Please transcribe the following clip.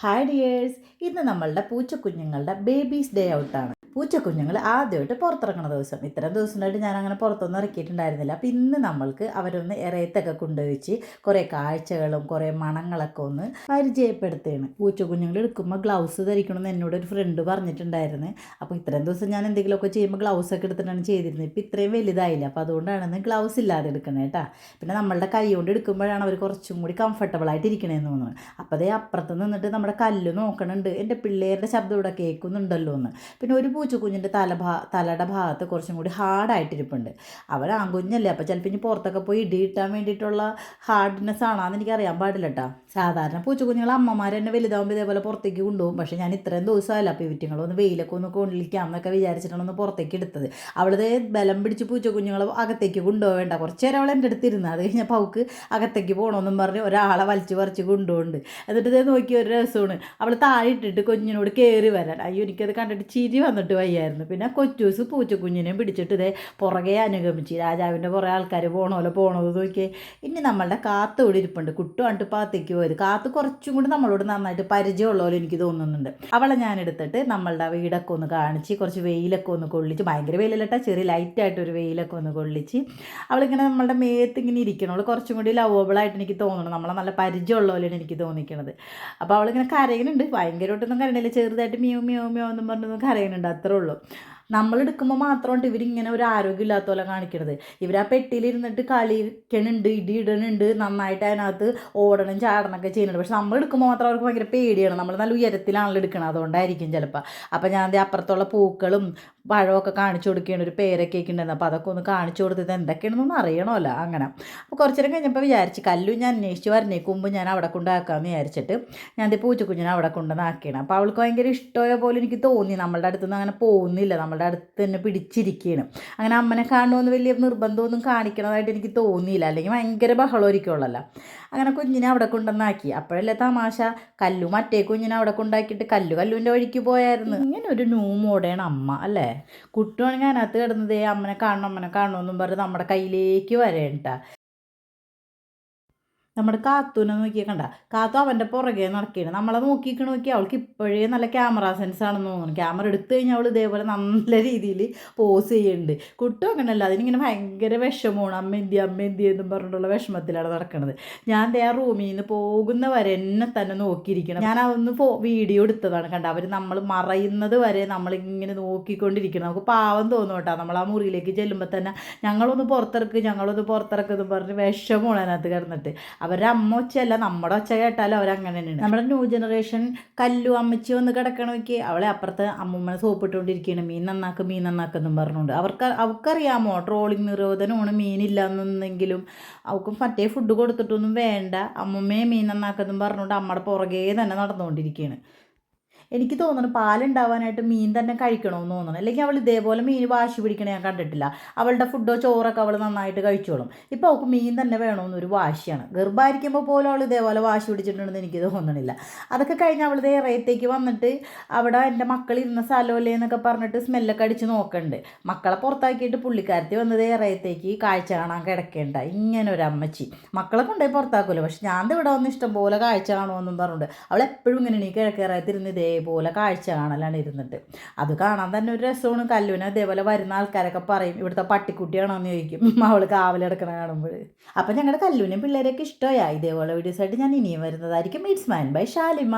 Hi dears ഇന്ന് നമ്മളുടെ പൂച്ചക്കുഞ്ഞുങ്ങളുടെ babies day ഔട്ടാണ് പൂച്ചക്കുഞ്ഞുങ്ങൾ ആദ്യമായിട്ട് പുറത്തിറങ്ങുന്ന ദിവസം. ഇത്രയും ദിവസമായിട്ട് ഞാൻ അങ്ങനെ പുറത്തൊന്നും ഇറക്കിയിട്ടുണ്ടായിരുന്നില്ല. അപ്പം ഇന്ന് നമ്മൾക്ക് അവരൊന്ന് ഇറയത്തൊക്കെ കൊണ്ടുവച്ച് കുറേ കാഴ്ചകളും കുറേ മണങ്ങളൊക്കെ ഒന്ന് പരിചയപ്പെടുത്തുകയാണ് പൂച്ചക്കുഞ്ഞുങ്ങൾ എടുക്കുമ്പോൾ ഗ്ലൗസ് ധരിക്കണമെന്ന് എന്നോട് ഒരു ഫ്രണ്ട് പറഞ്ഞിട്ടുണ്ടായിരുന്നു. അപ്പോൾ ഇത്രയും ദിവസം ഞാൻ എന്തെങ്കിലുമൊക്കെ ചെയ്യുമ്പോൾ ഗ്ലൗസ് ഒക്കെ എടുത്തിട്ടാണ് ചെയ്തിരുന്നത്. ഇപ്പം ഇത്രയും വലുതായില്ല. അപ്പോൾ അതുകൊണ്ടാണ് ഗ്ലൗസ് ഇല്ലാതെ എടുക്കണേ കേട്ടോ പിന്നെ നമ്മളുടെ കൈ കൊണ്ട് എടുക്കുമ്പോഴാണ് അവർ കുറച്ചും കൂടി കംഫർട്ടബിൾ ആയിട്ട് ഇരിക്കണേന്ന് തോന്നുന്നത്. അപ്പോൾ അതേ അപ്പുറത്ത് നിന്നിട്ട് നമ്മുടെ കല്ല് നോക്കണുണ്ട്. എന്റെ പിള്ളേരുടെ ശബ്ദം ഇവിടെ കേൾക്കുന്നുണ്ടല്ലോ എന്ന് പിന്നെ ഒരു പൂച്ചക്കുഞ്ഞിന്റെ തല ഭാ തലയുടെ ഭാഗത്ത് കുറച്ചും കൂടി ഹാർഡായിട്ടിരിപ്പുണ്ട് അവൾ ആൺകുഞ്ഞല്ലേ അപ്പോൾ ചിലപ്പോൾ ഇനി പുറത്തൊക്കെ പോയി ഇടി കിട്ടാൻ വേണ്ടിയിട്ടുള്ള ഹാർഡ്നെസ് ആണോന്ന് എനിക്ക് അറിയാൻ പാടില്ല കേട്ടോ സാധാരണ പൂച്ചക്കുഞ്ഞുങ്ങൾ അമ്മമാർ തന്നെ വലുതാകുമ്പോൾ ഇതേപോലെ പുറത്തേക്ക് കൊണ്ടുപോകും. പക്ഷേ ഞാൻ ഇത്രയും ദിവസമല്ല അപ്പോൾ ഇവറ്റിങ്ങളൊന്ന് വെയിലൊക്കെ ഒന്ന് കൊണ്ടിരിക്കാം എന്നൊക്കെ വിചാരിച്ചിട്ടാണ് ഒന്ന് പുറത്തേക്ക് എടുത്തത്. അവളത് ബലം പിടിച്ച് പൂച്ചക്കുഞ്ഞുങ്ങളെ അകത്തേക്ക് കൊണ്ടുപോകേണ്ട കുറച്ച് നേരം അവൾ എന്റെ അടുത്ത് ഇരുന്ന് അത് കഴിഞ്ഞപ്പോൾ അവൾക്ക് അകത്തേക്ക് പോകണമെന്നും പറഞ്ഞ് ഒരാളെ വലിച്ച് പറിച്ച് കൊണ്ടുപോകുന്നുണ്ട്. എന്നിട്ട് ഇതേ നോക്കി ഒരു രസമാണ്. അവൾ താഴെ ഇട്ടിട്ട് കുഞ്ഞിനോട് കയറി വരാൻ. അയ്യോ എനിക്കത് കണ്ടിട്ട് ചിരി വന്നിട്ട് വയ്യായിരുന്നു. പിന്നെ കൊച്ചൂസ് പൂച്ചക്കുഞ്ഞിനെയും പിടിച്ചിട്ട് ഇതേ പുറകെ അനുഗമിച്ച്. രാജാവിന്റെ കുറേ ആൾക്കാർ പോണോലോ പോകണത് നോക്കിയേ. ഇനി നമ്മളുടെ കാത്ത് ഇവിടെ ഇരിപ്പുണ്ട്. കുട്ടുവാണ്ട് പാത്തേക്ക് പോയത്. കാത്ത് കുറച്ചും കൂടി നമ്മളോട് നന്നായിട്ട് പരിചയമുള്ള പോലെ എനിക്ക് തോന്നുന്നുണ്ട്. അവളെ ഞാൻ എടുത്തിട്ട് നമ്മളുടെ വീടൊക്കെ ഒന്ന് കാണിച്ച് കുറച്ച് വെയിലൊക്കെ ഒന്ന് കൊള്ളിച്ച് ഭയങ്കര വെയിലല്ലട്ടാ ചെറിയ ലൈറ്റായിട്ട് ഒരു വെയിലൊക്കെ ഒന്ന് കൊള്ളിച്ച് അവളിങ്ങനെ നമ്മളുടെ മേത്ത് ഇങ്ങനെ ഇരിക്കണം. അവൾ കുറച്ചും കൂടി ലവബിളായിട്ട് എനിക്ക് തോന്നണം. നമ്മളെ നല്ല പരിചയമുള്ള പോലെയാണ് എനിക്ക് തോന്നിക്കണത്. അപ്പോൾ അവളിങ്ങനെ കരയുന്നുണ്ട്. ഭയങ്കരമായിട്ടൊന്നും കരയണില്ല. ചെറുതായിട്ട് മ്യൂ മ്യൂ മ്യൂ എന്നും പറഞ്ഞൊന്നും കരയുന്നുണ്ട്. അത്രേ ഉള്ളൂ. നമ്മൾ എടുക്കുമ്പോൾ മാത്രമാണ് ഇവരിങ്ങനെ ഒരു ആരോഗ്യമില്ലാത്ത പോലെ കാണിക്കണത്. ഇവർ ആ പെട്ടിയിലിരുന്നിട്ട് കളിക്കണുണ്ട് ഇടി ഇടണുണ്ട് നന്നായിട്ട് അതിനകത്ത് ഓടണം ചാടണമൊക്കെ ചെയ്യുന്നുണ്ട്. പക്ഷെ നമ്മൾ എടുക്കുമ്പോൾ മാത്രം അവർക്ക് ഭയങ്കര പേടിയാണ്. നമ്മൾ നല്ല ഉയരത്തിലാണല്ലോ എടുക്കണം അതുകൊണ്ടായിരിക്കും ചിലപ്പോൾ അപ്പോൾ ഞാൻ അപ്പുറത്തുള്ള പൂക്കളും പഴമൊക്കെ കാണിച്ചു കൊടുക്കുകയാണ്. ഒരു പേരൊക്കെ ഉണ്ടായിരുന്നു. അപ്പോൾ അതൊക്കെ ഒന്ന് കാണിച്ചു കൊടുത്തത് എന്തൊക്കെയാണെന്നൊന്നും അറിയണമല്ലോ അങ്ങനെ. അപ്പോൾ കുറച്ചു നേരം കഴിഞ്ഞപ്പോൾ വിചാരിച്ച് കല്ലു ഞാൻ അന്വേഷിച്ച് വരണേക്ക് മുമ്പ് ഞാൻ അവിടെ കൊണ്ടാക്കാമെന്ന് വിചാരിച്ചിട്ട് ഞാൻ പൂച്ചക്കുഞ്ഞിനെ അവിടെ കൊണ്ടുവന്നാക്കിയാണ് അപ്പോൾ അവൾക്ക് ഭയങ്കര ഇഷ്ടമായ പോലെ എനിക്ക് തോന്നി. നമ്മളുടെ അടുത്തുനിന്ന് അങ്ങനെ പോകുന്നില്ല. നമ്മളുടെ അടുത്ത് തന്നെ പിടിച്ചിരിക്കുകയാണ്. അങ്ങനെ അമ്മനെ കാണുമെന്ന് വലിയ നിർബന്ധമൊന്നും കാണിക്കണതായിട്ട് എനിക്ക് തോന്നിയില്ല. അല്ലെങ്കിൽ ഭയങ്കര ബഹളമായിരിക്കുള്ളല്ലോ അങ്ങനെ കുഞ്ഞിനെ അവിടെ കൊണ്ടുവന്നാക്കി. അപ്പോഴല്ലേ തമാശ? കല്ലു മറ്റേ കുഞ്ഞിനെ അവിടെ കൊണ്ടാക്കിയിട്ട് കല്ലു കല്ലുവിന്റെ വഴിക്ക് പോയായിരുന്നു. ഇങ്ങനെ ഒരു ന്യൂ മോഡേൺ അമ്മ അല്ലേ? കുട്ടുവാണെങ്കിൽ അതിനകത്ത് കിടന്നതേ അമ്മനെ കാണണം അമ്മനെ കാണണമെന്നും പറഞ്ഞ് നമ്മുടെ കയ്യിലേക്ക് വരേണ്ട. നമ്മുടെ കാത്തൂനെ നോക്കിയാൽ കണ്ട. കാത്തു അവന്റെ പുറകെ നടക്കുകയാണ് നമ്മളെ നോക്കിയിട്ട് നോക്കി അവൾക്ക് ഇപ്പോഴേ നല്ല ക്യാമറ സെൻസ് ആണെന്ന് തോന്നുന്നു. ക്യാമറ എടുത്തു കഴിഞ്ഞാൽ അവൾ ഇതേപോലെ നല്ല രീതിയിൽ പോസ് ചെയ്യുന്നുണ്ട് കുട്ടും അങ്ങനെയല്ല അതിനിങ്ങനെ ഭയങ്കര വിഷമമാണ്. അമ്മ എന്തി അമ്മ എന്തി എന്നും പറഞ്ഞിട്ടുള്ള വിഷമത്തിലാണ് നടക്കുന്നത് ഞാൻ ദേ ആ റൂമിൽ നിന്ന് പോകുന്ന വരെ എന്നെ തന്നെ നോക്കിയിരിക്കണം. ഞാൻ അതൊന്ന് ഫോ വീഡിയോ എടുത്തതാണ് കണ്ട. അവർ നമ്മൾ മറയുന്നത് വരെ നമ്മളിങ്ങനെ നോക്കിക്കൊണ്ടിരിക്കണം. നമുക്ക് പാവം തോന്നും കേട്ടോ. നമ്മൾ ആ മുറിയിലേക്ക് ചെല്ലുമ്പോൾ തന്നെ ഞങ്ങളൊന്ന് പുറത്തിറക്ക് ഞങ്ങളൊന്ന് പുറത്തിറക്കുന്നു പറഞ്ഞ് വിഷമമാണ് അതിനകത്ത് കിടന്നിട്ട്. അവരുടെ അമ്മ ഒച്ചയല്ല നമ്മുടെ ഒച്ച കേട്ടാലും അവരങ്ങനെ തന്നെയാണ് നമ്മുടെ ന്യൂ ജനറേഷൻ കല്ലു അമ്മച്ചി ഒന്ന് കിടക്കണമെങ്കിൽ അവളെ അപ്പുറത്ത് അമ്മൂമ്മനെ സോപ്പിട്ടുകൊണ്ടിരിക്കുകയാണ് മീൻ നന്നാക്കും മീൻ നന്നാക്കെന്നും പറഞ്ഞുകൊണ്ട്. അവർക്ക് അവർക്കറിയാമോ ട്രോളിങ് നിരോധനമാണ് മീനില്ല എന്നെങ്കിലും അവർക്ക് മറ്റേ ഫുഡ് കൊടുത്തിട്ടൊന്നും വേണ്ട. അമ്മമ്മയെ മീൻ നന്നാക്കെന്നും പറഞ്ഞുകൊണ്ട് അമ്മയുടെ പുറകെ തന്നെ നടന്നുകൊണ്ടിരിക്കുകയാണ് എനിക്ക് തോന്നുന്നു പാലുണ്ടാവാനായിട്ട് മീൻ തന്നെ കഴിക്കണമെന്ന് തോന്നുന്നു. അല്ലെങ്കിൽ അവൾ ഇതേപോലെ മീൻ വാശി പിടിക്കണേ ഞാൻ കണ്ടിട്ടില്ല. അവളുടെ ഫുഡോ ചോറൊക്കെ അവൾ നന്നായിട്ട് കഴിച്ചോളും. ഇപ്പോൾ അവൾക്ക് മീൻ തന്നെ വേണമെന്നൊരു വാശിയാണ്. ഗർഭായിരിക്കുമ്പോൾ പോലും അവൾ ഇതേപോലെ വാശി പിടിച്ചിട്ടുണ്ടെന്ന് എനിക്ക് തോന്നണില്ല. അതൊക്കെ കഴിഞ്ഞ് അവൾ ഇതേ റേത്തേക്ക് വന്നിട്ട് അവിടെ എന്റെ മക്കൾ ഇരുന്ന സ്ഥലമല്ലേ എന്നൊക്കെ പറഞ്ഞിട്ട് സ്മെല്ലൊക്കെ അടിച്ച് നോക്കണ്ട്. മക്കളെ പുറത്താക്കിയിട്ട് പുള്ളിക്കാരത്തി വന്നത് റേത്തേക്ക് കാഴ്ച കാണാൻ കിടക്കേണ്ട. ഇങ്ങനെ ഒരു അമ്മച്ചി. മക്കളെ കൊണ്ടുപോയി പുറത്താക്കുമല്ലോ പക്ഷെ ഞാൻ ഇവിടെ വന്ന് ഇഷ്ടംപോലെ കാഴ്ച കാണുമെന്നും പറഞ്ഞിട്ട് അവൾ എപ്പോഴും ഇങ്ങനെ ഈ കിഴക്കേറാത്തിരുന്ന് ഇതേപോലെ കാഴ്ച കാണലാണ് ഇരുന്നിട്ട്. അത് കാണാൻ തന്നെ ഒരു രസമാണ്. കല്ലുവിനെ ഇതേപോലെ വരുന്ന ആൾക്കാരൊക്കെ പറയും ഇവിടുത്തെ പട്ടിക്കുട്ടിയാണോ എന്ന് ചോദിക്കും അവൾ കാവലെടുക്കണ കാണുമ്പോൾ അപ്പം ഞങ്ങളുടെ കല്ലുവിനും പിള്ളേരെയൊക്കെ ഇഷ്ടമായി. ഇതേപോലെ വീഡിയോസായിട്ട് ഞാൻ ഇനിയും വരുന്നതായിരിക്കും. It's man by Shalimar